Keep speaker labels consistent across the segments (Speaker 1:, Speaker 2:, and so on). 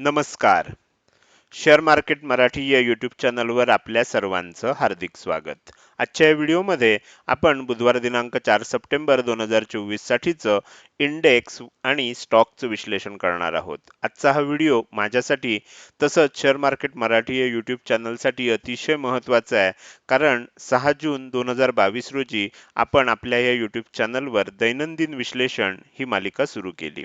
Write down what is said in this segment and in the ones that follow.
Speaker 1: नमस्कार. Share market Marathi या YouTube चॅनलवर आपल्या सर्वांचं हार्दिक स्वागत. आजच्या या व्हिडिओमध्ये आपण बुधवार दिनांक चार सप्टेंबर दोन हजार चोवीससाठीचं इंडेक्स आणि स्टॉकचं विश्लेषण करणार आहोत. आजचा हा व्हिडिओ माझ्यासाठी तसंच शेअर मार्केट मराठी या यूट्यूब चॅनलसाठी अतिशय महत्त्वाचा आहे. कारण सहा जून दोन हजार बावीस रोजी आपण आपल्या या यूट्यूब चॅनलवर दैनंदिन विश्लेषण ही मालिका सुरू केली.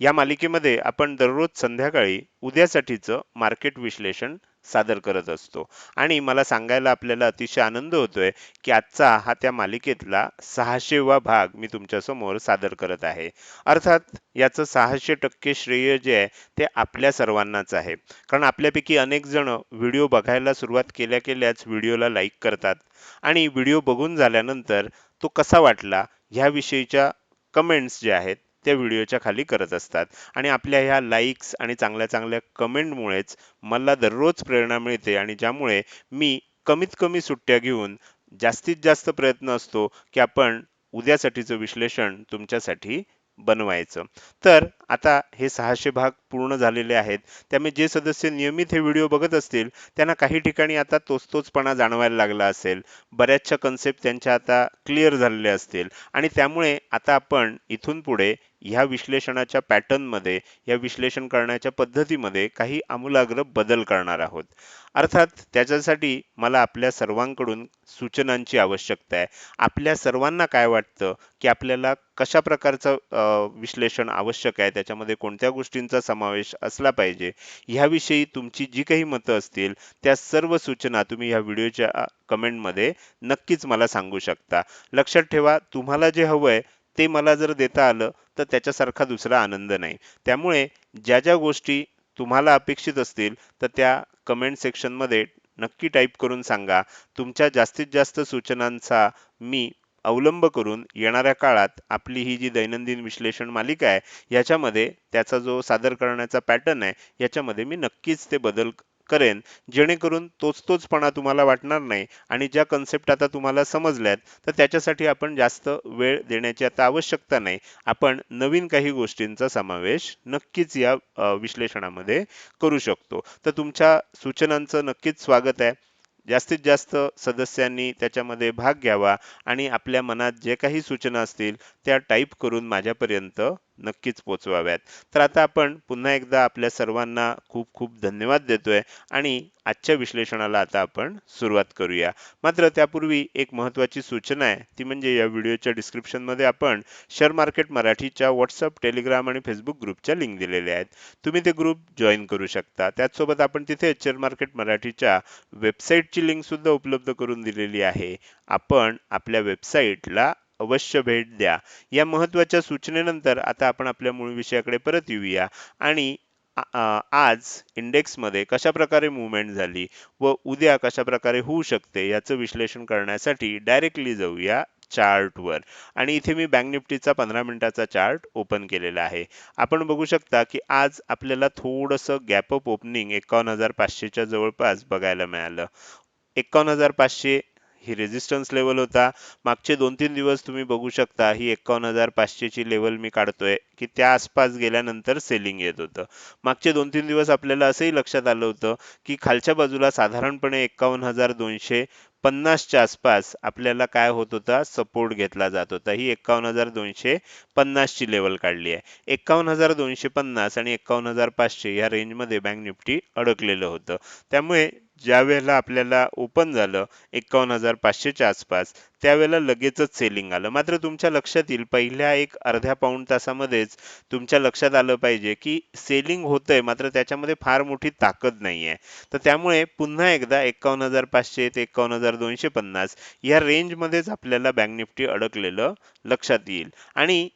Speaker 1: या मालिकेमध्ये आपण दररोज संध्याकाळी उद्यासाठीचं मार्केट विश्लेषण सादर करत असतो. आणि मला सांगायला आपल्याला अतिशय आनंद होतोय की आजचा हा त्या मालिकेतला सहाशेवा भाग मी तुमच्यासमोर सादर करत आहे. अर्थात याचं सहाशे टक्के श्रेय जे आहे ते आपल्या सर्वांनाच आहे. कारण आपल्यापैकी अनेक जण व्हिडिओ बघायला सुरुवात केल्या केल्याच व्हिडिओला लाईक करतात. आणि व्हिडिओ बघून झाल्यानंतर तो कसा वाटला ह्याविषयीच्या कमेंट्स जे आहेत त्या व्हिडिओच्या खाली करत असतात. आणि आपल्या ह्या लाईक्स आणि चांगल्या चांगल्या कमेंटमुळेच मला दररोज प्रेरणा मिळते आणि ज्यामुळे मी कमीत कमी सुट्ट्या घेऊन जास्तीत जास्त प्रयत्न असतो की आपण उद्यासाठीचं विश्लेषण तुमच्यासाठी बनवायचं. तर आता हे सहाशे भाग पूर्ण झालेले आहेत. त्यामुळे जे सदस्य नियमित हे व्हिडिओ बघत असतील त्यांना काही ठिकाणी आता तोच तोचपणा जाणवायला लागला असेल. बऱ्याचशा कन्सेप्ट त्यांच्या आता क्लिअर झालेल्या असतील. आणि त्यामुळे आता आपण इथून पुढे ह्या विश्लेषणाच्या पॅटर्नमध्ये या विश्लेषण करण्याच्या पद्धतीमध्ये काही आमूलाग्र बदल करणार आहोत. अर्थात त्याच्यासाठी मला आपल्या सर्वांकडून सूचनांची आवश्यकता आहे. आपल्या सर्वांना काय वाटतं? की आपल्याला कशा प्रकारचं विश्लेषण आवश्यक आहे? त्याच्यामध्ये कोणत्या गोष्टींचा समावेश असला पाहिजे? ह्याविषयी तुमची जी काही मतं असतील त्या सर्व सूचना तुम्ही ह्या व्हिडिओच्या कमेंटमध्ये नक्कीच मला सांगू शकता. लक्षात ठेवा तुम्हाला जे हवं आहे ते मला जर देता आलं तर त्याच्यासारखा दुसरा आनंद नाही. त्यामुळे ज्या ज्या गोष्टी तुम्हाला अपेक्षित असतील तर त्या कमेंट सेक्शनमध्ये नक्की टाईप करून सांगा. तुमच्या जास्तीत जास्त सूचनांचा मी अवलंब करून येणाऱ्या काळात आपली ही जी दैनंदिन विश्लेषण मालिका आहे याच्यामध्ये त्याचा जो सादर करण्याचा पॅटर्न आहे याच्यामध्ये मी नक्कीच ते बदल करेन जेणेकरून तोच तोचपणा तुम्हाला वाटणार नाही आणि ज्या कन्सेप्ट आता तुम्हाला समजल्यात तर त्याच्यासाठी आपण जास्त वेळ देण्याची आता आवश्यकता नाही. आपण नवीन काही गोष्टींचा समावेश नक्कीच या विश्लेषणामध्ये करू शकतो. तर तुमच्या सूचनांचं नक्कीच स्वागत आहे. जास्तीत जास्त सदस्यांनी त्याच्यामध्ये भाग घ्यावा आणि आपल्या मनात जे काही सूचना असतील त्या टाईप करून माझ्यापर्यंत नक्कीच पोचवाव्यात. तर आता आपण पुन्हा एकदा आपल्या सर्वांना खूप खूप धन्यवाद देतोय आणि आजच्या विश्लेषणाला आता आपण सुरुवात करूया. मात्र त्यापूर्वी एक महत्वाची सूचना आहे. ती म्हणजे या व्हिडिओच्या डिस्क्रिप्शनमध्ये आपण शेअर मार्केट मराठीच्या व्हॉट्सअप टेलिग्राम आणि फेसबुक ग्रुपच्या लिंक दिलेल्या आहेत. तुम्ही ते ग्रुप जॉईन करू शकता. त्याचसोबत आपण तिथे शेअर मार्केट मराठीच्या वेबसाईटची लिंक सुद्धा उपलब्ध करून दिलेली आहे. आपण आपल्या वेबसाईटला अवश्य भेट द्या. या महत्त्वाच्या सूचनेनंतर आता आपण आपल्या मूळ विषयाकडे परत येऊया. आणि आज इंडेक्समध्ये कशाप्रकारे मुवमेंट झाली व उद्या कशाप्रकारे होऊ शकते याचं विश्लेषण करण्यासाठी डायरेक्टली जाऊया चार्टवर. आणि इथे मी बँक निफ्टीचा पंधरा मिनिटाचा चार्ट ओपन केलेला आहे. आपण बघू शकता की आज आपल्याला थोडंसं गॅपअप ओपनिंग एकावन्न हजार पाचशेच्या जवळपास बघायला मिळालं. एकावन्न हजार पाचशे ही रेजिस्टन्स लेवल होता. मागचे दोन तीन दिवस तुम्ही बघू शकता ही एकावन्न हजार पाचशेची लेवल मी काढतोय की त्या आसपास गेल्यानंतर सेलिंग येत होतं. मागचे दोन तीन दिवस आपल्याला असंही लक्षात आलं होतं की खालच्या बाजूला साधारणपणे एकावन्न हजार दोनशे पन्नासच्या आसपास आपल्याला काय होत होता सपोर्ट घेतला जात होता. ही एकावन्न हजार दोनशे पन्नासची लेवल काढली आहे. एकावन्न हजार दोनशे पन्नास आणि एकावन्न हजार पाचशे या रेंजमध्ये बँक निफ्टी अडकलेलं होतं. त्यामुळे ज्या वेळेला आपल्याला ओपन झालं एकावन्न हजार पाचशेच्या आसपास त्यावेळेला लगेचच सेलिंग आलं. मात्र तुमच्या लक्षात येईल पहिल्या एक अर्ध्या पाऊण तासामध्येच तुमच्या लक्षात आलं पाहिजे की सेलिंग होतंय मात्र त्याच्यामध्ये फार मोठी ताकद नाहीये. तर त्यामुळे पुन्हा एकदा एकावन्न हजार पाचशे ते एकावन्न हजार दोनशे पन्नास या रेंजमध्येच आपल्याला बँक निफ्टी अडकलेलं लक्षात येईल. आणि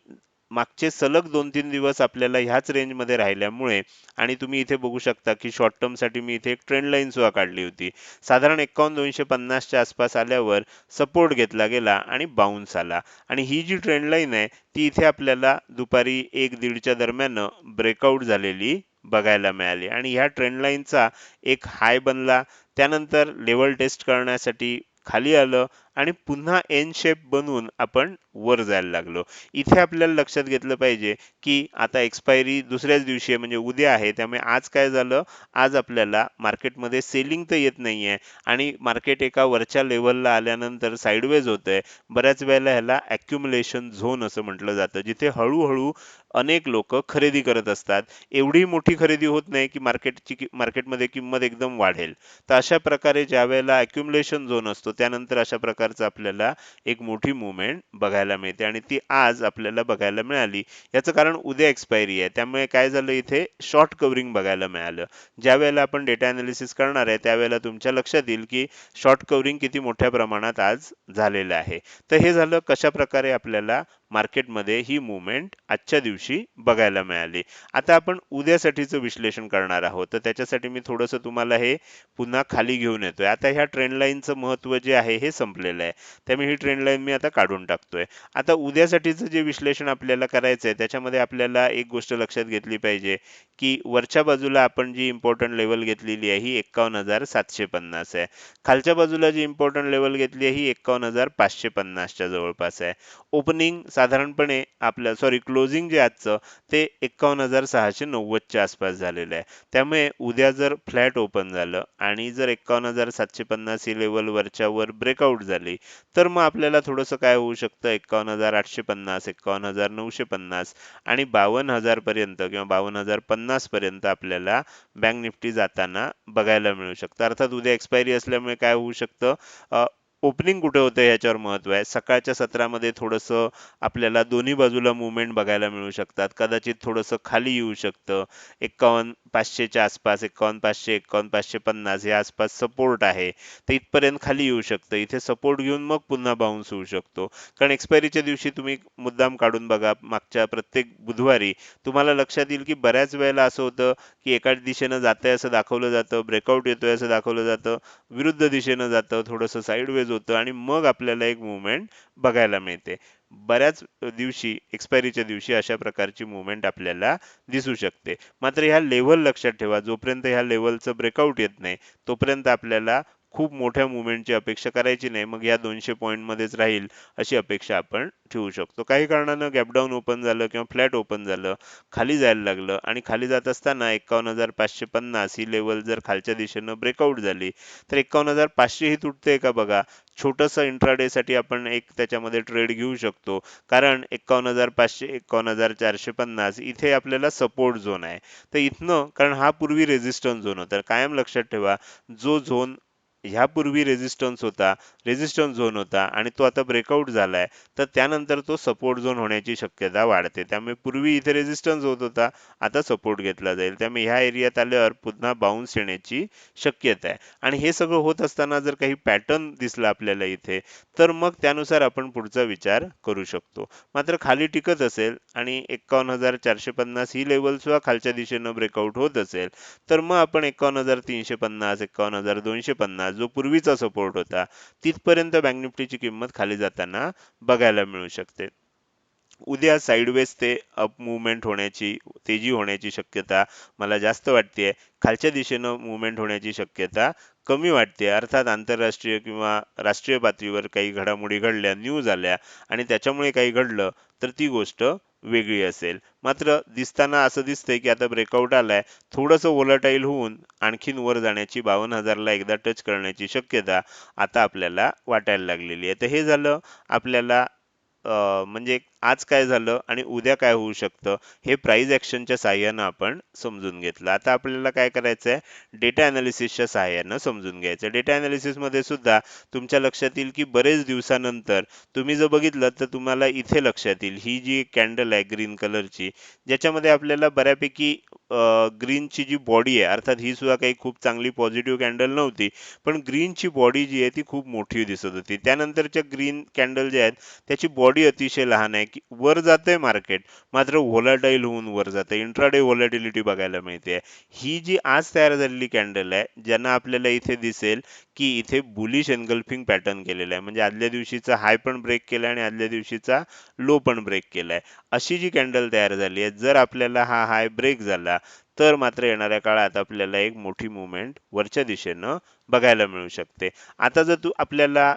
Speaker 1: मागचे सलग दोन तीन दिवस आपल्याला ह्याच रेंजमध्ये राहिल्यामुळे आणि तुम्ही इथे बघू शकता की शॉर्ट टर्मसाठी मी इथे एक ट्रेंड लाईन सुद्धा काढली होती. साधारण एकावन्न दोनशे पन्नासच्या आसपास आल्यावर सपोर्ट घेतला गेला आणि बाउन्स आला. आणि ही जी ट्रेंड लाईन आहे ती इथे आपल्याला दुपारी एक दीडच्या दरम्यान ब्रेकआउट झालेली बघायला मिळाली. आणि ह्या ट्रेंड लाईनचा एक हाय बनला. त्यानंतर लेवल टेस्ट करण्यासाठी खाली आलं आणि पुन्हा एन शेप बनवून आपण वर जायला लागलो. इथे आपल्याला लक्षात घेतलं पाहिजे की आता एक्सपायरी दुसऱ्याच दिवशी आहे म्हणजे उद्या आहे त्यामुळे आज काय झालं? आज आपल्याला मार्केटमध्ये सेलिंग तर येत नाही आहे आणि मार्केट एका वरच्या लेवलला आल्यानंतर साईडवेज होतंय. बऱ्याच वेळेला ह्याला ॲक्युमुलेशन झोन असं म्हटलं जातं जिथे हळूहळू अनेक लोक खरेदी करत असतात. एवढी मोठी खरेदी होत नाही की मार्केटची कि- मार्केटमध्ये किंमत एकदम वाढेल. तर अशा प्रकारे ज्या वेळेला ॲक्युमुलेशन झोन असतो त्यानंतर अशा प्रकारे प्रकारचं आपल्याला एक मोठी मुवमेंट बघायला मिळते आणि ती आज आपल्याला बघायला मिळाली याचं कारण उद्या एक्सपायरी आहे. त्यामुळे काय झालं इथे? शॉर्ट कव्हरिंग बघायला मिळालं. ज्या वेळेला आपण डेटा अनालिसिस करणार आहे त्यावेळेला तुमच्या लक्षात येईल की शॉर्ट कव्हरिंग किती मोठ्या प्रमाणात आज झालेलं आहे. तर हे झालं कशा प्रकारे आपल्याला मार्केटमध्ये ही मुवमेंट आजच्या दिवशी बघायला मिळाली. आता आपण उद्यासाठीचं विश्लेषण करणार आहोत. तर त्याच्यासाठी मी थोडंसं तुम्हाला हे पुन्हा खाली घेऊन येतोय. आता ह्या ट्रेंड लाईनचं महत्त्व जे आहे हे संपलेलं आहे. त्यामुळे ही ट्रेंड लाईन मी आता काढून टाकतोय. आता उद्यासाठीचं जे विश्लेषण आपल्याला करायचं आहे त्याच्यामध्ये आपल्याला एक गोष्ट लक्षात घेतली पाहिजे की वरच्या बाजूला आपण जी इम्पॉर्टंट लेवल घेतलेली आहे ही एक्कावन्न हजार सातशे पन्नास आहे. खालच्या बाजूला जी इम्पॉर्टंट लेवल घेतली आहे ही एक्कावन्न हजार पाचशे पन्नासच्या जवळपास आहे. ओपनिंग साधारणपणे आपलं सॉरी क्लोजिंग जे आजचं ते एक्कावन्न हजार सहाशे नव्वदच्या आसपास झालेलं आहे. त्यामुळे उद्या जर फ्लॅट ओपन झालं आणि जर एक्कावन्न हजार सातशे पन्नास ही लेवल वरच्या वर ब्रेकआउट झालं तर मग आपल्याला थोडंसं काय होऊ शकतं? एक्कावन्न हजार आठशे पन्नास एक्कावन्न हजार नऊशे पन्नास आणि बावन्न हजार पर्यंत किंवा बावन्न हजार पन्नास पर्यंत आपल्याला बँक निफ्टी जाताना बघायला मिळू शकतं. अर्थात उद्या एक्सपायरी असल्यामुळे काय होऊ शकतं? ओपनिंग कुठे होतं याच्यावर महत्त्व आहे? सकाळच्या सत्रामध्ये थोडंसं आपल्याला दोन्ही बाजूला मुवमेंट बघायला मिळू शकतात. कदाचित थोडंसं खाली येऊ शकतं. एक्कावन्न पाचशेच्या आसपास एक्कावन्न पाचशे एक्कावन्न पाचशे पन्नास या आसपास सपोर्ट आहे. तर इथपर्यंत खाली येऊ शकतं. इथे सपोर्ट घेऊन मग पुन्हा बाउन्स होऊ शकतो. कारण एक्सपायरीच्या दिवशी तुम्ही मुद्दाम काढून बघा मागच्या प्रत्येक बुधवारी तुम्हाला लक्षात येईल की बऱ्याच वेळेला असं होतं की एका दिशेनं जातंय असं दाखवलं जातं ब्रेकआउट येतोय असं दाखवलं जातं विरुद्ध दिशेनं जातं थोडंसं साईडवेज होतं आणि मग आपल्याला एक मुवमेंट बघायला मिळते. बऱ्याच दिवशी एक्सपायरीच्या दिवशी अशा प्रकारची मुवमेंट आपल्याला दिसू शकते. मात्र ह्या लेव्हल लक्षात ठेवा जोपर्यंत ह्या लेव्हलचं ब्रेकआउट येत नाही तोपर्यंत आपल्याला खूप मोठ्या मुवमेंटची अपेक्षा करायची नाही मग या दोनशे पॉईंटमध्येच राहील अशी अपेक्षा आपण ठेवू शकतो. काही कारणानं गॅपडाऊन ओपन झालं किंवा फ्लॅट ओपन झालं खाली जायला लागलं आणि खाली जात असताना एकावन्न हजार पाचशे पन्नास ही लेवल जर खालच्या दिशेनं ब्रेकआउट झाली तर एकावन्न हजार पाचशे ही तुटते का बघा? छोटंसं इंट्राडेसाठी आपण एक त्याच्यामध्ये ट्रेड घेऊ शकतो. कारण एकावन्न हजार पाचशे एकावन्न हजार चारशे पन्नास इथे आपल्याला सपोर्ट झोन आहे. तर इथनं कारण हा पूर्वी रेझिस्टन्स झोन होता. कायम लक्षात ठेवा जो झोन ह्यापूर्वी रेजिस्टन्स होता रेजिस्टन्स झोन होता आणि तो आता ब्रेकआउट झालाय. तर त्यानंतर तो सपोर्ट झोन होण्याची शक्यता वाढते. त्यामुळे पूर्वी इथे रेजिस्टन्स होत होता आता सपोर्ट घेतला जाईल. त्यामुळे ह्या एरियात आल्यावर पुन्हा बाउन्स येण्याची शक्यता आहे. आणि हे सगळं होत असताना जर काही पॅटर्न दिसला आपल्याला इथे तर मग त्यानुसार आपण पुढचा विचार करू शकतो. मात्र खाली टिकत असेल आणि एक्कावन्न हजार चारशे पन्नास ही लेवल सुद्धा खालच्या दिशेनं ब्रेकआउट होत असेल तर मग आपण एक्कावन्न हजार तीनशे पन्नास एक्कावन्न हजार दोनशे पन्नास जो पूर्वीचा सपोर्ट होता तिथपर्यंत बँक निफ्टीची किंमत खाली जाताना बघायला मिळू शकते. उद्या साईडवेज ते अप मुवमेंट होण्याची तेजी होण्याची शक्यता मला जास्त वाटते खालच्या दिशेनं मुवमेंट होण्याची शक्यता कमी वाटते. अर्थात आंतरराष्ट्रीय किंवा राष्ट्रीय पातळीवर काही घडामोडी घडल्या न्यूज आल्या आणि त्याच्यामुळे काही घडलं तर ती गोष्ट वेगळी असेल. मात्र दिसताना असं दिसतंय की आता ब्रेकआउट आलाय. थोडंसं ओलटाईल होऊन आणखीन वर जाण्याची बावन्न हजारला एकदा टच करण्याची शक्यता आता आपल्याला वाटायला लागलेली आहे. तर हे झालं. आपल्याला म्हणजे आज काय झालं आणि उद्या काय होऊ शकतं हे प्राईज ऍक्शनच्या साह्यानं आपण समजून घेतलं. आता आपल्याला काय करायचं आहे डेटा अनालिसिसच्या साह्यानं समजून घ्यायचं डेटा अनालिसिसमध्ये सुद्धा तुमच्या लक्षात येईल की बरेच दिवसानंतर तुम्ही जर बघितलं तर तुम्हाला इथे लक्षात येईल. ही जी कॅन्डल आहे ग्रीन कलरची ज्याच्यामध्ये आपल्याला बऱ्यापैकी ग्रीनची जी बॉडी आहे अर्थात ही सुद्धा काही खूप चांगली पॉझिटिव्ह कॅन्डल नव्हती पण ग्रीनची बॉडी जी आहे ती खूप मोठी दिसत होती. त्यानंतरच्या ग्रीन कॅन्डल जे आहेत त्याची बॉडी अतिशय लहान आहे की वर जाते मार्केट मात्र व्होलाटाईल होऊन वर जाते इंट्राडे व्होलॅटिलिटी बघायला मिळते. ही जी आज तयार झालेली कॅन्डल आहे ज्यांना आपल्याला इथे दिसेल की इथे बुलिश एनगल्फिंग पॅटर्न केलेला आहे. म्हणजे आदल्या दिवशीचा हाय पण ब्रेक केला आणि आदल्या दिवशीचा लो पण ब्रेक केला आहे. अशी जी कॅन्डल तयार झाली आहे जर आपल्याला हा हाय ब्रेक झाला तर मात्र येणाऱ्या काळात आपल्याला एक मोठी मुवमेंट वरच्या दिशेनं बघायला मिळू शकते. आता जर तू आपल्याला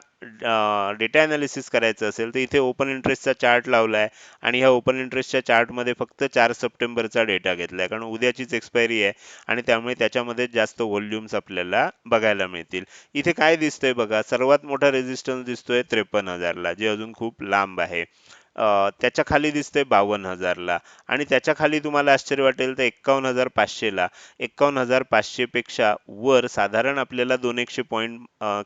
Speaker 1: डेटा अनालिसिस करायचं असेल तर इथे ओपन इंटरेस्टचा चार्ट लावला आहे आणि ह्या ओपन इंटरेस्टच्या चार्टमध्ये फक्त चार सप्टेंबरचा डेटा घेतला आहे कारण उद्याचीच एक्सपायरी आहे आणि त्यामुळे त्याच्यामध्ये जास्त व्हॉल्युम्स आपल्याला बघायला मिळतील. इथे काय दिसतंय बघा सर्वात मोठा रेजिस्टन्स दिसतोय त्रेपन्न हजारला जे अजून खूप लांब आहे. त्याच्याखाली दिसते बावन्न हजारला. आणि त्याच्याखाली तुम्हाला आश्चर्य वाटेल तर एक्कावन्न हजार पाचशेला. एक्कावन्न हजार पाचशेपेक्षा वर साधारण आपल्याला दोन एकशे पॉईंट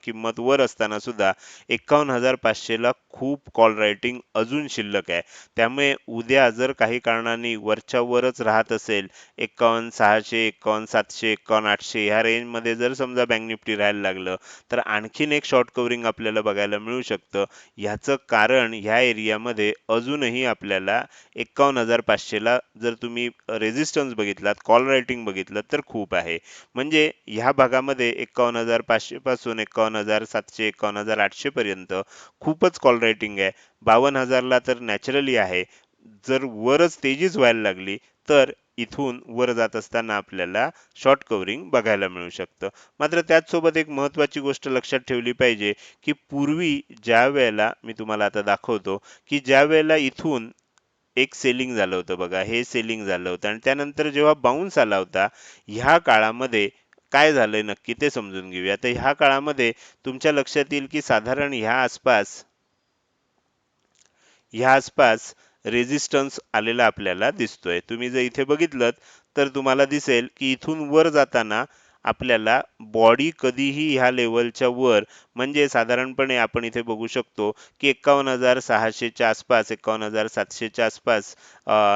Speaker 1: किंमत वर असताना सुद्धा एक्कावन्न हजार पाचशेला खूप कॉल रायटिंग अजून शिल्लक आहे. त्यामुळे उद्या जर काही कारणाने वरच्या वरच राहत असेल एक्कावन्न सहाशे एक्कावन्न सातशे एक्कावन्न आठशे ह्या रेंजमध्ये जर समजा बँक निफ्टी राहायला लागलं तर आणखीन एक शॉर्ट कवरिंग आपल्याला बघायला मिळू शकतं. ह्याचं कारण ह्या एरियामध्ये अजूनही आपल्याला एक्कावन्न हजार पाचशेला जर तुम्ही रेझिस्टन्स बघितलात कॉल रायटिंग बघितलं तर खूप आहे. म्हणजे ह्या भागामध्ये एक्कावन्न हजार पाचशे पासून एक्कावन्न हजार सातशे एक्कावन्न हजार आठशे पर्यंत खूपच कॉल रायटिंग आहे. बावन्न हजारला तर नॅचरली आहे. जर वरच तेजीच व्हायला लागली तर इथून वर जात असताना आपल्याला शॉर्ट कव्हरिंग बघायला मिळू शकतं. मात्र त्याचसोबत एक महत्वाची गोष्ट लक्षात ठेवली पाहिजे की पूर्वी ज्या वेळेला मी तुम्हाला आता दाखवतो की ज्या वेळेला इथून एक सेलिंग झालं होतं बघा हे सेलिंग झालं होतं आणि त्यानंतर जेव्हा बाउन्स आला होता ह्या काळामध्ये काय झालंय नक्की ते समजून घेऊया. तर ह्या काळामध्ये तुमच्या लक्षात येईल की साधारण ह्या आसपास ह्या आसपास रेजिस्टन्स आलेला आपल्याला दिसतोय. तुम्ही जर इथे बघितलं तर तुम्हाला दिसेल की इथून वर जाताना आपल्याला बॉडी कधीही ह्या लेवलच्या वर म्हणजे साधारणपणे आपण इथे बघू शकतो की एक्कावन्न हजार सहाशेच्या आसपास एक्कावन्न हजार सातशेच्या आसपास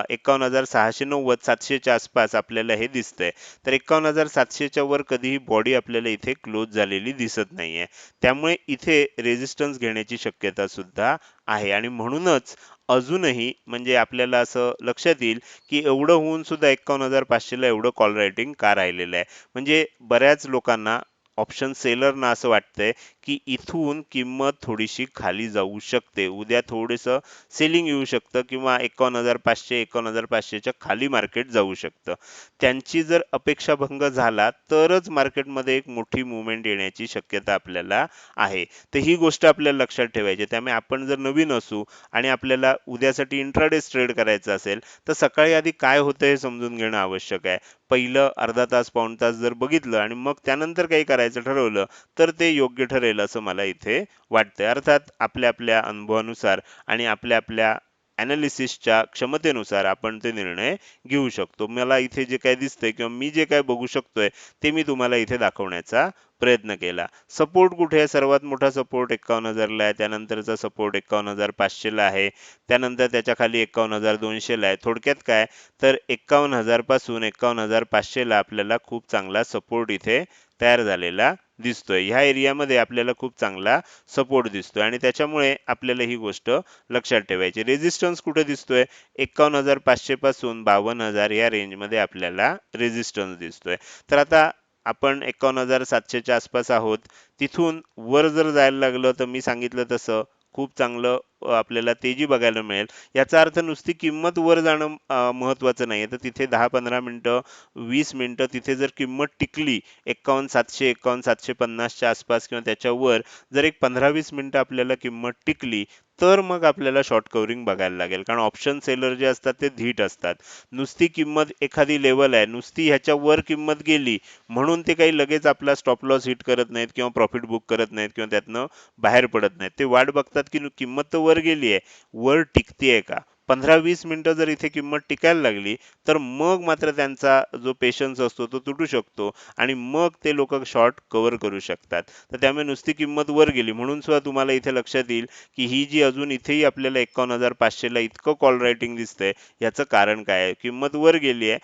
Speaker 1: एक्कावन्न हजार सहाशे नव्वद सातशेच्या आसपास आपल्याला हे दिसतंय. तर एक्कावन्न हजार सातशेच्या वर कधीही बॉडी आपल्याला इथे क्लोज झालेली दिसत नाहीये. त्यामुळे इथे रेजिस्टन्स घेण्याची शक्यता सुद्धा आहे. आणि म्हणूनच अजूनही म्हणजे आपल्याला असं लक्षात येईल की एवढं होऊन सुद्धा एक्कावन्न हजार पाचशेला एवढं कॉल रायटिंग का राहिलेलं आहे? म्हणजे बऱ्याच लोकांना ऑप्शन सेलरना असं वाटतंय की इथून किंमत थोडीशी खाली जाऊ शकते. उद्या थोडंसं सेलिंग येऊ शकतं किंवा एकावन्न हजार पाचशे एकावन्न हजार पाचशेच्या खाली मार्केट जाऊ शकतं. त्यांची जर अपेक्षा भंग झाला तरच मार्केटमध्ये एक मोठी मुवमेंट येण्याची शक्यता आपल्याला आहे. तर ही गोष्ट आपल्याला लक्षात ठेवायची त्यामुळे आपण जर नवीन असू आणि आपल्याला उद्यासाठी इंट्राडेस ट्रेड करायचं असेल तर सकाळी आधी काय होतं हे समजून घेणं आवश्यक आहे. पहिलं अर्धा तास पाऊण तास जर बघितलं आणि मग त्यानंतर काही करायचं करायचं ठरवलं तर ते योग्य ठरेल असं मला इथे वाटतंय. अर्थात आपल्या आपल्या अनुभवानुसार आणि आपल्या आपल्या अनालिसिसच्या क्षमतेनुसार आपण ते निर्णय घेऊ शकतो. मला इथे जे काय दिसतंय किंवा मी जे काय बघू शकतोय ते मी तुम्हाला इथे दाखवण्याचा प्रयत्न केला. सपोर्ट कुठे आहे? सर्वात मोठा सपोर्ट एक्कावन्न हजारला आहे. त्यानंतरचा सपोर्ट एक्कावन्न हजार पाचशेला आहे. त्यानंतर त्याच्याखाली एक्कावन्न हजार दोनशेला आहे. थोडक्यात काय? तर एक्कावन्न हजारपासून एकावन्न एक्कावन्न हजार पाचशेला आपल्याला खूप चांगला सपोर्ट इथे तयार झालेला दिसतोय. ह्या एरियामध्ये आपल्याला खूप चांगला सपोर्ट दिसतोय. आणि त्याच्यामुळे आपल्याला ही गोष्ट लक्षात ठेवायची. रेझिस्टन्स कुठे दिसतोय? एक्कावन्न हजार पाचशे पासून बावन्न हजार या रेंजमध्ये आपल्याला रेझिस्टन्स दिसतोय. तर आता आपण एकावन्न हजार सातशेच्या आसपास आहोत. तिथून वर जर जायला लागलं तर मी सांगितलं तसं खूप चांगलं आपल्याला तेजी बघायला मिळेल याचा अर्थ नुसती किंमत वर जाणं महत्त्वाचं नाही नाहीये. तर तिथे दहा पंधरा मिनटं वीस मिनटं तिथे जर किंमत टिकली एक्कावन्न सातशे एक्कावन्न सातशे पन्नासच्या आसपास किंवा त्याच्यावर जर एक पंधरा वीस मिनटं आपल्याला किंमत टिकली तर मग आपल्याला शॉर्ट कव्हरिंग बघायला लागेल. कारण ऑप्शन सेलर जे असतात ते धीट असतात. नुसती किंमत एखादी लेवल आहे नुसती ह्याच्या वर किंमत गेली म्हणून ते काही लगेच आपला स्टॉप लॉस हिट करत नाहीत किंवा प्रॉफिट बुक करत नाहीत किंवा त्यातनं बाहेर पडत नाहीत. ते वाट बघतात की किंमत तर वर गेली आहे वर टिकतीये का? पंधरा वीस मिनिटं जर इथे किंमत टिकायला लागली तर मग मात्र त्यांचा जो पेशन्स असतो तो तुटू शकतो आणि मग ते लोक शॉर्ट कव्हर करू शकतात. तर त्यामुळे नुसती किंमत वर गेली. म्हणून सुद्धा तुम्हाला इथे लक्षात येईल की ही जी अजून इथेही आपल्याला एकावन्न हजार पाचशेला इतकं कॉल रायटिंग दिसतंय याचं कारण काय आहे? किंमत वर गेली आहे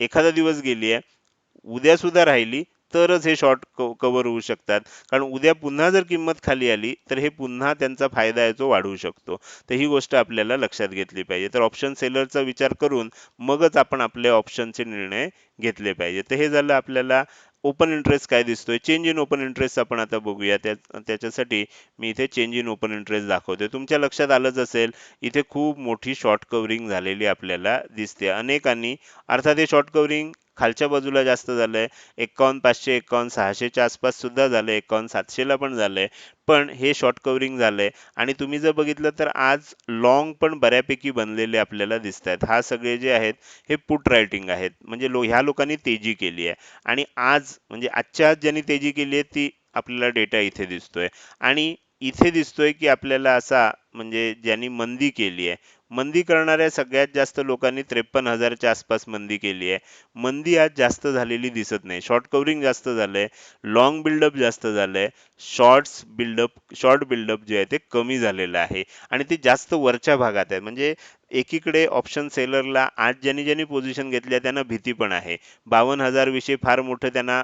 Speaker 1: एखादा दिवस गेली आहे उद्या सुद्धा राहिली तरच हे शॉर्ट कव्हर होऊ शकतात. कारण उद्या पुन्हा जर किंमत खाली आली तर हे पुन्हा त्यांचा फायदा आहे तो वाढवू शकतो. तर ही गोष्ट आपल्याला लक्षात घेतली पाहिजे. तर ऑप्शन सेलरचा विचार करून मगच आपण आपले ऑप्शनचे निर्णय घेतले पाहिजे. तर हे झालं आपल्याला ओपन इंटरेस्ट काय दिसतोय? चेंज इन ओपन इंटरेस्ट आपण आता बघूया. त्या त्याच्यासाठी मी इथे चेंज इन ओपन इंटरेस्ट दाखवतोय. तुमच्या लक्षात आलंच असेल इथे खूप मोठी शॉर्ट कव्हरिंग झालेली आपल्याला दिसते. अनेकांनी अर्थात हे शॉर्ट कव्हरिंग खालच्या बाजूला जास्त झालंय. एकावन्न पाचशे एकावन्न सहाशेच्या आसपास सुद्धा झालंय. एकावन्न सातशेला पण झालंय. पण हे शॉर्ट कव्हरिंग झालंय. आणि तुम्ही जर बघितलं तर आज लॉंग पण बऱ्यापैकी बनलेले आपल्याला दिसत आहेत हा सगळे जे आहेत हे पुट रायटिंग आहेत. म्हणजे लो ह्या लोकांनी तेजी केली आहे. आणि आज म्हणजे आजच्या आज ज्यांनी तेजी केली आहे ती आपल्याला डेटा इथे दिसतोय. आणि इथे दिसतोय की आपल्याला असा म्हणजे ज्यांनी मंदी केली आहे मंदी करणाऱ्या सगळ्यात जास्त लोकांनी त्रेपन्न हजारच्या आसपास मंदी केली आहे. मंदी आज जास्त झालेली दिसत नाही. शॉर्ट कव्हरिंग जास्त झालंय. लॉंग बिल्डअप जास्त झालंय. शॉर्ट्स बिल्डअप शॉर्ट बिल्डअप जे आहे ते कमी झालेलं आहे. आणि ते जास्त वरच्या भागात आहे म्हणजे एकीकडे ऑप्शन सेलरला आज ज्यांनी ज्यांनी पोझिशन घेतल्या आहे त्यांना भीती पण आहे. बावन्न हजारविषयी फार मोठं त्यांना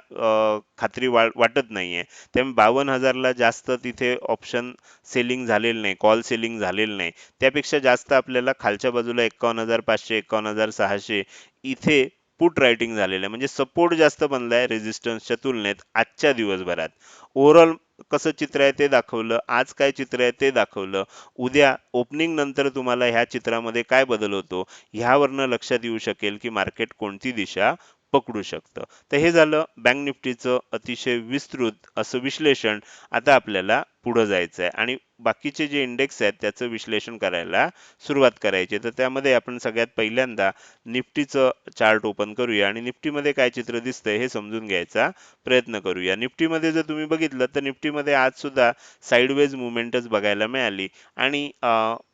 Speaker 1: खात्री वा वाटत नाही आहे त्यामुळे बावन्न हजारला जास्त तिथे ऑप्शन सेलिंग झालेलं नाही कॉल सेलिंग झालेलं नाही. त्यापेक्षा जास्त आपल्याला खालच्या बाजूला एकावन्न हजार पाचशे एकावन्न हजार सहाशे इथे पुट रायटिंग झालेलं आहे. म्हणजे सपोर्ट जास्त बनलाय रेजिस्टन्सच्या तुलनेत आजच्या दिवसभरात. ओव्हरऑल कसं चित्र आहे ते दाखवलं आज काय चित्र आहे ते दाखवलं. उद्या ओपनिंग नंतर तुम्हाला ह्या चित्रामध्ये काय बदल होतो ह्यावरनं लक्षात येऊ शकेल की मार्केट कोणती दिशा पकडू शकतं. तर हे झालं बँक निफ्टीचं अतिशय विस्तृत असं विश्लेषण. आता आपल्याला पुढं जायचं आहे आणि बाकीचे जे इंडेक्स आहेत त्याचं विश्लेषण करायला सुरुवात करायची. तर त्यामध्ये आपण सगळ्यात पहिल्यांदा निफ्टीचं चार्ट ओपन करूया. आणि निफ्टीमध्ये काय चित्र दिसतंय हे समजून घ्यायचा प्रयत्न करूया. निफ्टीमध्ये जर तुम्ही बघितलं तर निफ्टीमध्ये आज सुद्धा साईडवेज मुवमेंटच बघायला मिळाली. आणि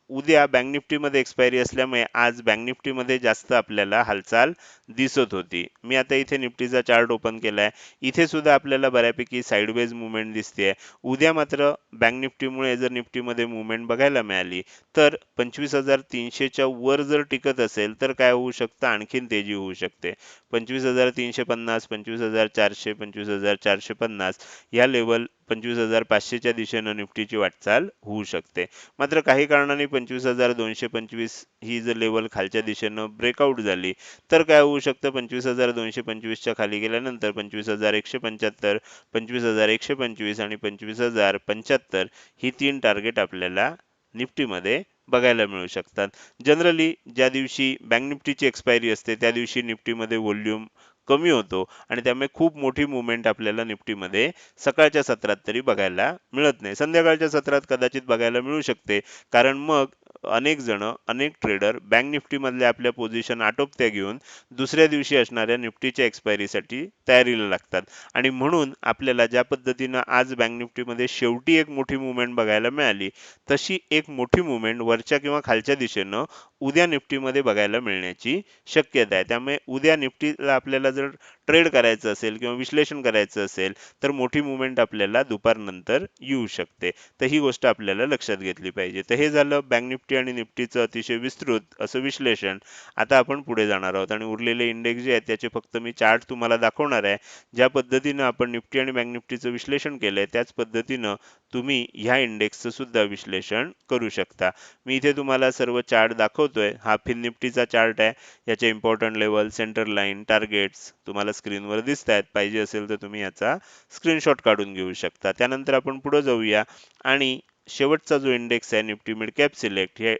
Speaker 1: उद्या बँक निफ्टीमध्ये एक्सपायरी असल्यामुळे आज बँक निफ्टीमध्ये जास्त आपल्याला हालचाल दिसत होती. मी आता इथे निफ्टीचा चार्ट ओपन केला आहे इथे सुद्धा आपल्याला बऱ्यापैकी साईडवेज मुवमेंट दिसते उद्या मात्र बँक निफ्टीमुळे जर निफ्टीमध्ये मुवमेंट बघायला मिळाली तर पंचवीस हजार तीनशेच्या वर जर टिकत असेल तर काय होऊ शकतं? आणखीन तेजी होऊ शकते. पंचवीस हजार तीनशे पन्नास पंचवीस हजार चारशे पंचवीस हजार चारशे पन्नास या लेवल पंचवीस हजार पाचशेच्या दिशेनं निफ्टीची वाटचाल होऊ शकते. मात्र काही कारणाने पंचवीस हजार दोनशे पंचवीस ही जर लेवल खालच्या दिशेनं ब्रेकआउट झाली तर काय होऊ शकतं? पंचवीस हजार दोनशे पंचवीसच्या खाली गेल्यानंतर पंचवीस हजार एकशे पंच्याहत्तर पंचवीस हजार एकशे पंचवीस आणि पंचवीस हजार पंच्याहत्तर ही तीन टार्गेट आपल्याला निफ्टीमध्ये बघायला मिळू शकतात. जनरली ज्या दिवशी बँक निफ्टीची एक्सपायरी असते त्या दिवशी निफ्टीमध्ये व्हॉल्यूम कमी होतो आणि त्यामुळे खूप मोठी मुवमेंट आपल्याला निफ्टीमध्ये सकाळच्या सत्रात तरी बघायला मिळत नाही. संध्याकाळच्या सत्रात कदाचित बघायला मिळू शकते. कारण मग अनेक जण अनेक ट्रेडर बँक निफ्टीमधल्या आपल्या पोझिशन आटोपत्या घेऊन दुसऱ्या दिवशी असणाऱ्या निफ्टीच्या एक्सपायरीसाठी तयारीला लागतात. आणि म्हणून आपल्याला ज्या पद्धतीनं आज बँक निफ्टीमध्ये शेवटी एक मोठी मुवमेंट बघायला मिळाली तशी एक मोठी मुवमेंट वरच्या किंवा खालच्या दिशेनं उद्या निफ्टीमध्ये बघायला मिळण्याची शक्यता आहे. त्यामुळे उद्या निफ्टीला आपल्याला जर ट्रेड करायचं असेल किंवा विश्लेषण करायचं असेल तर मोठी मुवमेंट आपल्याला दुपारनंतर येऊ शकते. तर ही गोष्ट आपल्याला लक्षात घेतली पाहिजे. तर हे झालं बँक निफ्टी आणि निफ्टीचं अतिशय विस्तृत असं विश्लेषण आता आपण पुढे जाणार आहोत. आणि उरलेले इंडेक्स जे आहेत त्याचे फक्त मी चार्ट तुम्हाला दाखवणार आहे. ज्या पद्धतीनं आपण निफ्टी आणि बँक निफ्टीचं विश्लेषण केलंय त्याच पद्धतीनं तुम्ही ह्या इंडेक्सचं सुद्धा विश्लेषण करू शकता. मी इथे तुम्हाला सर्व चार्ट दाखवतोय. हा फिन निफ्टीचा चार्ट आहे. याचे important level centre line targets तुम्हाला स्क्रीनवर दिसत आहेत पाहिजे असेल तर तुम्ही याचा स्क्रीनशॉट काढून घेऊ शकता. त्यानंतर आपण पुढे जाऊया. आणि शेवटचा जो इंडेक्स आहे निफ्टी मिड कॅप सिलेक्ट हे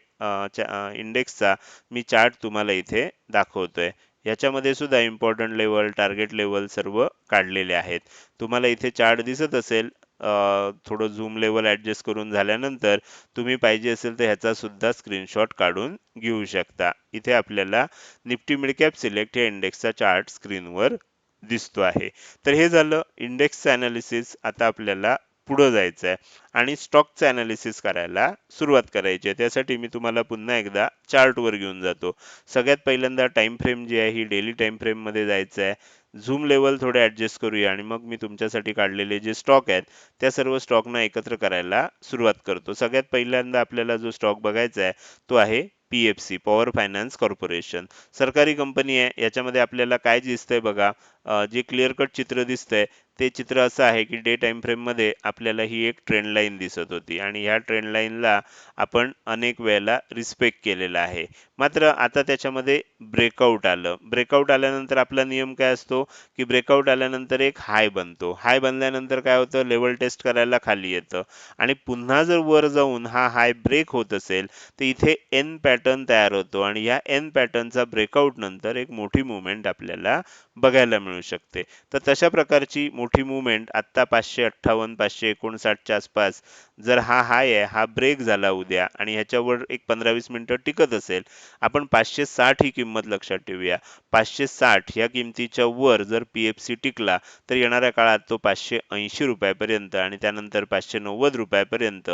Speaker 1: इंडेक्सचा मी चार्ट तुम्हाला इथे दाखवतोय. याच्यामध्ये सुद्धा इम्पॉर्टंट लेवल टार्गेट लेवल सर्व काढलेले आहेत. तुम्हाला इथे चार्ट दिसत असेल थोडं झूम लेवल ॲडजस्ट करून झाल्यानंतर तुम्ही पाहिजे असेल तर ह्याचा सुद्धा स्क्रीनशॉट काढून घेऊ शकता. इथे आपल्याला निफ्टी मिड कॅप सिलेक्ट या इंडेक्सचा चार्ट स्क्रीनवर दिसतो आहे. तर हे झालं इंडेक्सचं ॲनालिसिस आता आपल्याला पुढं जायचं आहे आणि स्टॉकचं अनालिसिस करायला सुरुवात करायची आहे. त्यासाठी मी तुम्हाला पुन्हा एकदा चार्टवर घेऊन जातो. सगळ्यात पहिल्यांदा टाइम फ्रेम जी आहे ही डेली टाइम फ्रेममध्ये जायचं आहे झूम लेवल थोडे ॲडजस्ट करूया आणि मग मी तुमच्यासाठी काढलेले जे स्टॉक आहेत त्या सर्व स्टॉकना एकत्र करायला सुरुवात करतो. सगळ्यात पहिल्यांदा आपल्याला जो स्टॉक बघायचा आहे तो आहे पीएफसी पॉवर फायनान्स कॉर्पोरेशन सरकारी कंपनी आहे. याच्यामध्ये आपल्याला काय दिसतंय बघा? जे क्लिअर कट चित्र दिसतंय ते चित्र असं आहे की डे टाईम फ्रेममध्ये आपल्याला ही एक ट्रेंड लाईन दिसत होती. आणि ह्या ट्रेंड लाईनला आपण अनेक वेळेला रिस्पेक्ट केलेला आहे. मात्र आता त्याच्यामध्ये ब्रेकआउट आलं. ब्रेकआउट आल्यानंतर आपला नियम काय असतो? की ब्रेकआउट आल्यानंतर एक हाय बनतो. हाय बनल्यानंतर काय होतं? लेवल टेस्ट करायला खाली येतं. आणि पुन्हा जर वर जाऊन हा हाय ब्रेक होत असेल तर इथे एन पॅटर्न तयार होतो. आणि या एन पॅटर्नचा ब्रेकआउट नंतर एक मोठी मुवमेंट आपल्याला बघायला मिळू शकते. तर तशा प्रकारची मोठी मुवमेंट आत्ता पाचशे अठ्ठावन्न पाचशे एकोणसाठच्या आसपास जर हा हाय आहे हा ब्रेक झाला उद्या आणि ह्याच्यावर एक पंधरा वीस मिनटं टिकत असेल आपण पाचशे साठ ही किंमत लक्षात ठेवूया. पाचशे साठ या किमतीच्या वर जर पी एफ सी टिकला तर येणाऱ्या काळात तो पाचशे ऐंशी रुपयापर्यंत आणि त्यानंतर पाचशे नव्वद रुपयापर्यंत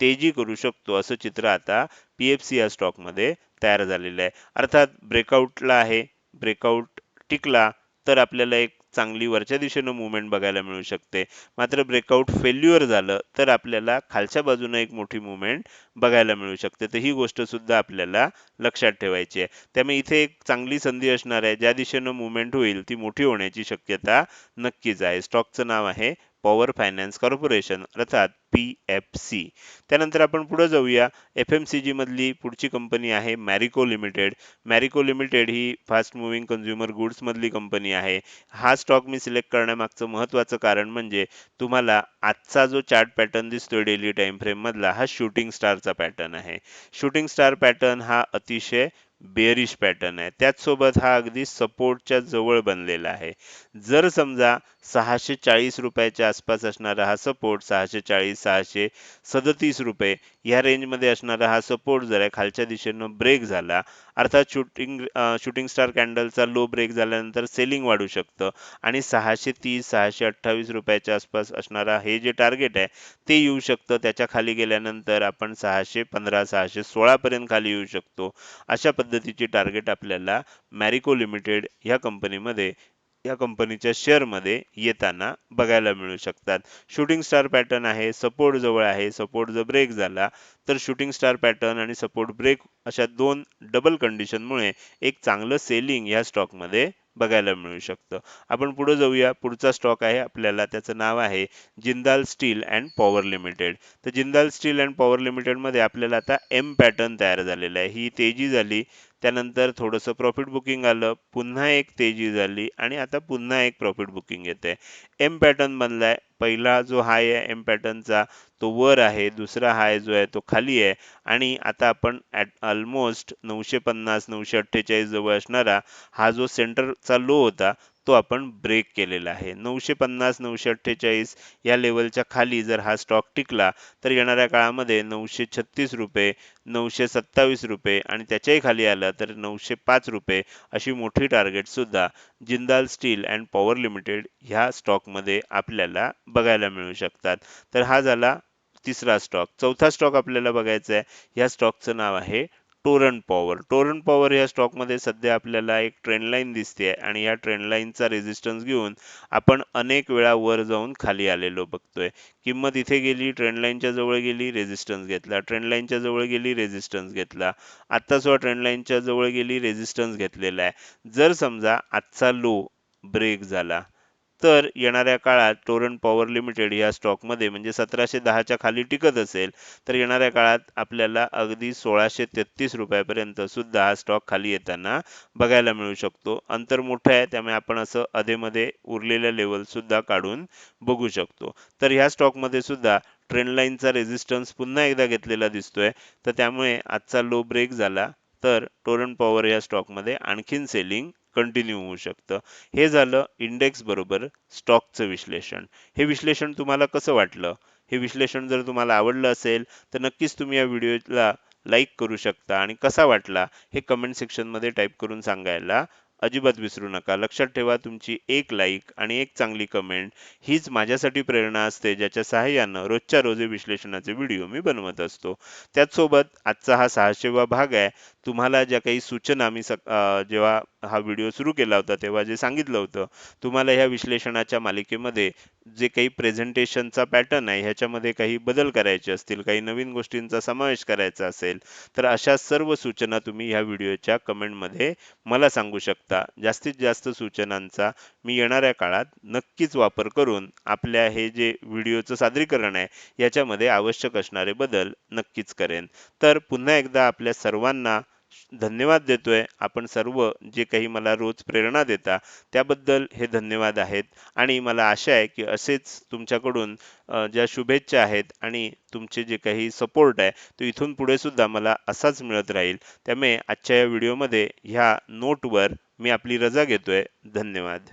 Speaker 1: तेजी करू शकतो असं चित्र आता पी एफ सी या स्टॉकमध्ये तयार झालेलं आहे. अर्थात ब्रेकआउटला आहे ब्रेकआउट टिकला तर आपल्याला एक चांगली वरच्या दिशेनं मुवमेंट बघायला मिळू शकते. मात्र ब्रेकआउट फेल्युअर झालं तर आपल्याला खालच्या बाजूनं एक मोठी मुवमेंट बघायला मिळू शकते. तर ही गोष्ट सुद्धा आपल्याला लक्षात ठेवायची आहे. त्यामुळे इथे एक चांगली संधी असणार आहे. ज्या दिशेनं मुवमेंट होईल ती मोठी होण्याची शक्यता नक्कीच आहे. स्टॉकचं नाव आहे पॉवर फायनान्स कॉर्पोरेशन अर्थात पी एफ सी. त्यानंतर आपण पुढे जाऊया. एफ एम सी जीमधली पुढची कंपनी आहे मॅरिको लिमिटेड. मॅरिको लिमिटेड ही फास्ट मुव्हिंग कन्झ्युमर गुड्समधली कंपनी आहे. हा स्टॉक मी सिलेक्ट करण्यामागचं महत्वाचं कारण म्हणजे तुम्हाला आजचा जो चार्ट पॅटर्न दिसतोय डेली टाईम फ्रेम मधला हा शूटिंग स्टारचा पॅटर्न आहे. शूटिंग स्टार पॅटर्न हा अतिशय बेअरिश पॅटर्न आहे. त्याचसोबत हा अगदी सपोर्टच्या जवळ बनलेला आहे. जर समजा सहाशे चाळीस रुपयाच्या आसपास असणारा हा सपोर्ट सहाशे चाळीस सहाशे सदतीस रुपये या रेंजमध्ये असणारा हा सपोर्ट जर खालच्या दिशेनं ब्रेक झाला अर्थात शूटिंग शूटिंग स्टार कॅन्डलचा लो ब्रेक झाल्यानंतर सेलिंग वाढू शकतं. आणि सहाशे तीस सहाशे अठ्ठावीस रुपयाच्या आसपास असणारा हे जे टार्गेट आहे ते येऊ शकतं. त्याच्याखाली गेल्यानंतर आपण सहाशे पंधरा सहाशे सोळा पर्यंत खाली येऊ शकतो. अशा पद्धतीची टार्गेट आपल्याला मॅरिको लिमिटेड ह्या कंपनीमध्ये या कंपनीच्या शेअरमध्ये येताना बघायला मिळू शकतात. शूटिंग स्टार पॅटर्न आहे सपोर्ट जवळ आहे सपोर्ट जर ब्रेक झाला तर शूटिंग स्टार पॅटर्न आणि सपोर्ट ब्रेक अशा दोन डबल कंडिशनमुळे एक चांगलं सेलिंग या स्टॉकमध्ये बघायला मिळू शकतं. आपण पुढे जाऊया. पुढचा स्टॉक आहे आपल्याला त्याचं नाव आहे Jindal steel and power limited. तर जिंदाल स्टील अँड पॉवर लिमिटेडमध्ये आपल्याला आता एम पॅटर्न तयार झालेला आहे. ही तेजी झाली त्यानंतर थोडंसं प्रॉफिट बुकिंग आलं पुन्हा एक तेजी झाली आणि आता पुन्हा एक प्रॉफिट बुकिंग येते. एम पॅटर्न बनलाय. पहिला जो हाय आहे एम पॅटर्नचा तो वर आहे दुसरा हाय जो आहे तो खाली आहे. आणि आता आपण ॲट ऑलमोस्ट नऊशे पन्नास नऊशे अठ्ठेचाळीस जवळ असणारा हा जो सेंटरचा लो होता तो आपण ब्रेक केलेला आहे. नऊशे पन्नास नऊशे अठ्ठेचाळीस या लेवलच्या खाली जर हा स्टॉक टिकला तर येणाऱ्या काळामध्ये नऊशे छत्तीस रुपये नऊशे सत्तावीस रुपये आणि त्याच्याही खाली आलं तर नऊशे पाच रुपये अशी मोठी टार्गेट सुद्धा Jindal steel and power limited ह्या स्टॉकमध्ये आपल्याला बघायला मिळू शकतात. तर हा झाला तिसरा स्टॉक चौथा स्टॉक आपल्याला बघायचा आहे. ह्या स्टॉकचं नाव आहे टोरन पॉवर. टोरन पॉवर या स्टॉकमध्ये सध्या आपल्याला एक ट्रेंडलाईन दिसते आणि या ट्रेंडलाईनचा लाईनचा घेऊन आपण अनेक वेळा वर जाऊन खाली आलेलो बघतोय. किंमत इथे गेली ट्रेंडलाईनच्या जवळ गेली रेझिस्टन्स घेतला. ट्रेंडलाईनच्या जवळ गेली रेझिस्टन्स घेतला. आत्ता सुद्धा ट्रेंडलाईनच्या जवळ गेली रेझिस्टन्स घेतलेला आहे. जर समजा आजचा लो ब्रेक झाला तर येणाऱ्या काळात टोरंट पॉवर लिमिटेड या स्टॉकमध्ये म्हणजे सतराशे दहाच्या खाली टिकत असेल तर येणाऱ्या काळात आपल्याला अगदी सोळाशे तेहतीस रुपयापर्यंत सुद्धा हा स्टॉक खाली येताना बघायला मिळू शकतो. अंतर मोठं आहे त्यामुळे आपण असं अधेमध्ये उरलेल्या लेवलसुद्धा काढून बघू शकतो. तर ह्या स्टॉकमध्ये सुद्धा ट्रेंडलाईनचा रेझिस्टन्स पुन्हा एकदा घेतलेला दिसतोय. तर त्यामुळे आजचा लो ब्रेक झाला तर टोरन पॉवर या स्टॉकमध्ये आणखीन सेलिंग कंटिन्यू होऊ शकतं. हे झालं इंडेक्स बरोबर स्टॉकचं विश्लेषण. हे विश्लेषण तुम्हाला कसं वाटलं? हे विश्लेषण जर तुम्हाला आवडलं असेल तर नक्कीच तुम्ही या व्हिडिओला लाईक करू शकता. आणि कसा वाटला? हे कमेंट सेक्शनमध्ये टाईप करून सांगायला अजिबात विसरू नका. लक्षात ठेवा तुमची एक लाईक आणि एक चांगली कमेंट हीच माझ्यासाठी प्रेरणा असते ज्याच्या सहाय्यानं रोजच्या रोजे विश्लेषणाचे व्हिडिओ मी बनवत असतो. त्याचसोबत आजचा हा सहाशेवा भाग आहे तुम्हाला ज्या काही सूचना मी सक जेव्हा हा व्हिडिओ सुरू केला होता तेव्हा जे सांगितलं होतं तुम्हाला ह्या विश्लेषणाच्या मालिकेमध्ये जे काही प्रेझेंटेशनचा पॅटर्न आहे ह्याच्यामध्ये काही बदल करायचे असतील काही नवीन गोष्टींचा समावेश करायचा असेल तर अशा सर्व सूचना तुम्ही ह्या व्हिडिओच्या कमेंटमध्ये मला सांगू शकता. जास्तीत जास्त सूचनांचा मी येणाऱ्या काळात नक्कीच वापर करून आपल्या हे जे व्हिडिओचं सादरीकरण आहे याच्यामध्ये आवश्यक असणारे बदल नक्कीच करेन. तर पुन्हा एकदा आपल्या सर्वांना धन्यवाद देतोय. आपण सर्व जे काही मला रोज प्रेरणा देता त्याबद्दल हे धन्यवाद आहेत. आणि मला आशा आहे की असेच तुमच्याकडून ज्या शुभेच्छा आहेत आणि तुमचे जे काही सपोर्ट आहे तो इथून पुढे सुद्धा मला असाच मिळत राहील. त्यामुळे आजच्या या व्हिडिओमध्ये ह्या नोटवर मी आपली रजा घेतोय. धन्यवाद.